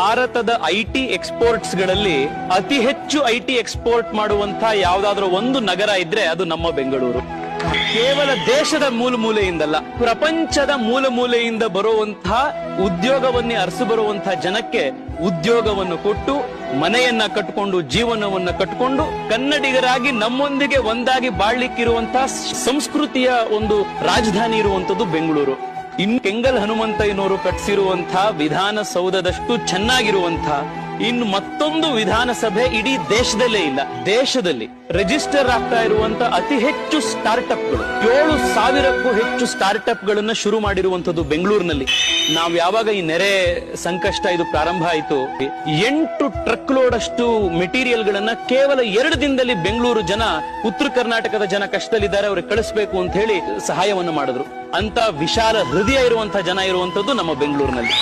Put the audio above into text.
ಭಾರತದ I T ಎಕ್ಸ್ಪೋರ್ಟ್ಸ್ಗಳಲ್ಲಿ ಅತಿ ಹೆಚ್ಚು ಐ ಟಿ ಎಕ್ಸ್ಪೋರ್ಟ್ ಮಾಡುವಂತಹ ಯಾವ್ದಾದ್ರು ಒಂದು ನಗರ ಇದ್ರೆ ಅದು ನಮ್ಮ ಬೆಂಗಳೂರು. ಕೇವಲ ದೇಶದ ಮೂಲ ಮೂಲೆಯಿಂದಲ್ಲ, ಪ್ರಪಂಚದ ಮೂಲ ಮೂಲೆಯಿಂದ ಬರುವಂತಹ ಉದ್ಯೋಗವನ್ನೇ ಅರಸು ಬರುವಂತಹ ಜನಕ್ಕೆ ಉದ್ಯೋಗವನ್ನು ಕೊಟ್ಟು, ಮನೆಯನ್ನ ಕಟ್ಟಿಕೊಂಡು ಜೀವನವನ್ನ ಕಟ್ಟಿಕೊಂಡು ಕನ್ನಡಿಗರಾಗಿ ನಮ್ಮೊಂದಿಗೆ ಒಂದಾಗಿ ಬಾಳ್ಲಿಕ್ಕಿರುವಂತಹ ಸಂಸ್ಕೃತಿಯ ಒಂದು ರಾಜಧಾನಿ ಇರುವಂತದ್ದು ಬೆಂಗಳೂರು. ಇನ್ ಕೆಂಗಲ್ ಹನುಮಂತಯ್ಯನವರು ಕಟ್ಸಿರುವಂತಹ ವಿಧಾನಸೌಧದಷ್ಟು ಚೆನ್ನಾಗಿರುವಂತಹ ಇನ್ನು ಮತ್ತೊಂದು ವಿಧಾನಸಭೆ ಇಡೀ ದೇಶದಲ್ಲೇ ಇಲ್ಲ, ದೇಶದಲ್ಲಿ ರಿಜಿಸ್ಟರ್ ಆಗ್ತಾ ಇರುವಂತ ಅತಿ ಹೆಚ್ಚು ಸ್ಟಾರ್ಟ್ಅಪ್ಗಳು ಏಳು ಸಾವಿರಕ್ಕೂ ಹೆಚ್ಚು ಸ್ಟಾರ್ಟ್ಅಪ್ ಗಳನ್ನ ಶುರು ಮಾಡಿರುವಂತದ್ದು ಬೆಂಗಳೂರಿನಲ್ಲಿ. ನಾವು ಯಾವಾಗ ಈ ನೆರೆ ಸಂಕಷ್ಟ ಇದು ಪ್ರಾರಂಭ ಆಯಿತು, ಎಂಟು ಟ್ರಕ್ ಲೋಡ್ ಮೆಟೀರಿಯಲ್ ಗಳನ್ನ ಕೇವಲ ಎರಡು ದಿನದಲ್ಲಿ ಬೆಂಗಳೂರು ಜನ, ಉತ್ತರ ಕರ್ನಾಟಕದ ಜನ ಕಷ್ಟದಲ್ಲಿದ್ದಾರೆ, ಅವ್ರಿಗೆ ಕಳಿಸ್ಬೇಕು ಅಂತ ಹೇಳಿ ಸಹಾಯವನ್ನು ಮಾಡಿದ್ರು. ಅಂತ ವಿಶಾಲ ಹೃದಯ ಇರುವಂತಹ ಜನ ಇರುವಂತದ್ದು ನಮ್ಮ ಬೆಂಗಳೂರಿನಲ್ಲಿ.